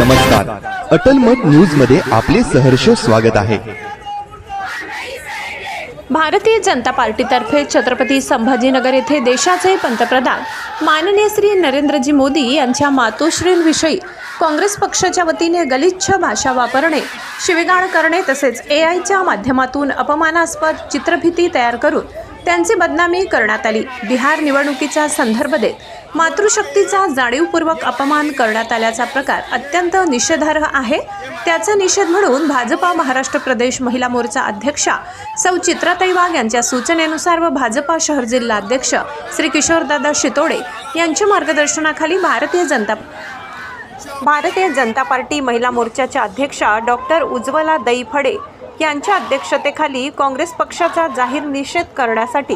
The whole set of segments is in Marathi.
नमस्कार. अटल मत न्यूजमध्ये आपले सहर्ष स्वागत आहे. भारतीय जनता पार्टीतर्फे छत्रपती संभाजीनगर येथे देशाचे पंतप्रधान माननीय श्री नरेंद्रजी मोदी यांच्या मातोश्रींविषयी काँग्रेस पक्षाच्या वतीने गलिच्छ भाषा वापरणे शिवीगाळ करणे तसेच ए आयच्या माध्यमातून अपमानास्पद चित्रफिती तयार करून त्यांची बदनामी करण्यात आली. बिहार निवडणुकीचा संदर्भ देत मातृशक्तीचा जाणीवपूर्वक अपमान करण्यात आल्याचा प्रकार अत्यंत निषेधार्ह आहे. त्याचा निषेध म्हणून भाजपा महाराष्ट्र प्रदेश महिला मोर्चा अध्यक्षा सौ. चित्राताई वाघ यांच्या सूचनेनुसार व भाजपा शहर जिल्हा अध्यक्ष श्री. किशोरदादा शितोडे यांच्या मार्गदर्शनाखाली भारतीय जनता भारतीय जनता पार्टी महिला मोर्चाच्या अध्यक्षा डॉक्टर उज्ज्वला दैफडे यांच्या अध्यक्षतेखाली काँग्रेस पक्षाचा जाहीर निषेध करण्यासाठी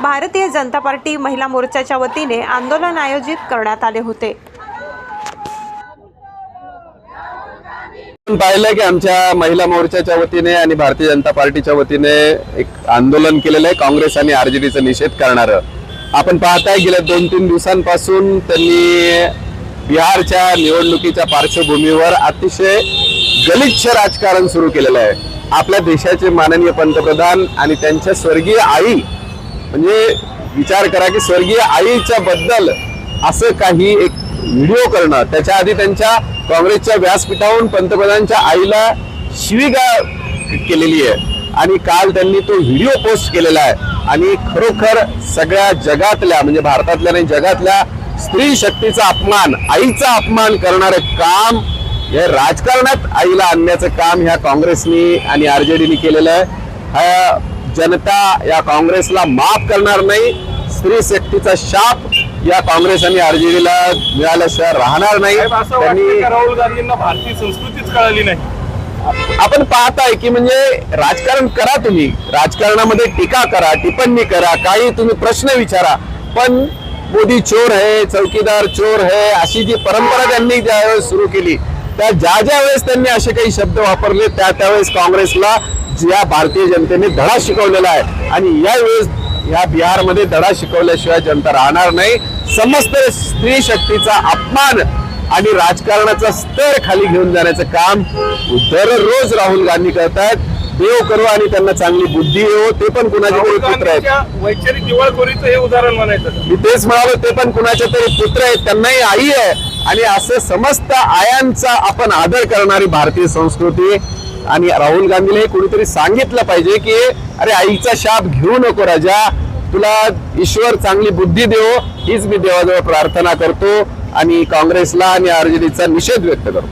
भारतीय जनता पार्टी महिला मोर्चाच्या वतीने आंदोलन आयोजित करण्यात आले होते. पाहिलं की आमच्या महिला मोर्चाच्या वतीने आणि भारतीय जनता पार्टीच्या वतीने एक आंदोलन केलेलं आहे. काँग्रेस आणि आरजेडीचा निषेध करणार. आपण पाहताय गेल्या दोन तीन दिवसांपासून त्यांनी बिहारच्या निवडणुकीच्या पार्श्वभूमीवर अतिशय गलिच्छ राजकारण सुरू केलेलं आहे. आपल्या देशाचे माननीय पंतप्रधान आणि त्यांच्या स्वर्गीय आई म्हणजे विचार करा की स्वर्गीय आईच्या बद्दल असं काही एक व्हिडिओ करणं त्याच्या आधी त्यांच्या काँग्रेसच्या व्यासपीठाहून पंतप्रधानांच्या आईला शिवीगा केलेली आहे. आणि काल त्यांनी तो व्हिडिओ पोस्ट केलेला आहे. आणि खरोखर सगळ्या जगातल्या म्हणजे भारतातल्या आणि जगातल्या स्त्री शक्तीचा अपमान आईचा अपमान करणारं काम हे राजकारणात आईला आणण्याचं काम ह्या काँग्रेसनी आणि आरजेडीनी केलेलं आहे. हा जनता या काँग्रेसला माफ करणार नाही स्त्री शक्तीचा शाप या काँग्रेस आणि आरजेडीला मिळाल्याशिवाय राहणार नाही. त्यांनी राहुल गांधींना भारतीय संस्कृतीच कळाली नाही? आपण पाहताय की म्हणजे राजकारण करा तुम्ही. राजकारणामध्ये टीका करा टिप्पणी करा काही तुम्ही प्रश्न विचारा. पण मोदी चोर आहे चौकीदार चोर आहे अशी जी परंपरा त्यांनी ज्यावेळेस सुरू केली त्या ज्या ज्या वेळेस त्यांनी असे काही शब्द वापरले त्या त्यावेळेस काँग्रेसला या भारतीय जनतेने धडा शिकवलेला आहे. आणि यावेळेस या बिहारमध्ये धडा शिकवल्याशिवाय जनता राहणार नाही. समस्त स्त्री शक्तीचा अपमान आणि राजकारणाचा स्तर खाली घेऊन जाण्याचं काम दररोज राहुल गांधी करतायत देव करू आणि त्यांना चांगली बुद्धी येऊ ते पण कुणाचे तरी पुत्र आहेत. वैचारिक दिवाळखोरीचं हे उदाहरण म्हणायचं मी तेच म्हणालो ते पण कुणाचे तरी पुत्र आहेत. त्यांनाही आई आहे. आणि असं समस्त आयांचा आपण आदर करणारी भारतीय संस्कृती. आणि राहुल गांधीला हे कुणीतरी सांगितलं पाहिजे की अरे आईचा शाप घेऊ नको राजा. तुला ईश्वर चांगली बुद्धी देव हीच मी देवाजवळ प्रार्थना करतो आणि काँग्रेसला आणि आरजेडीचा निषेध व्यक्त करतो.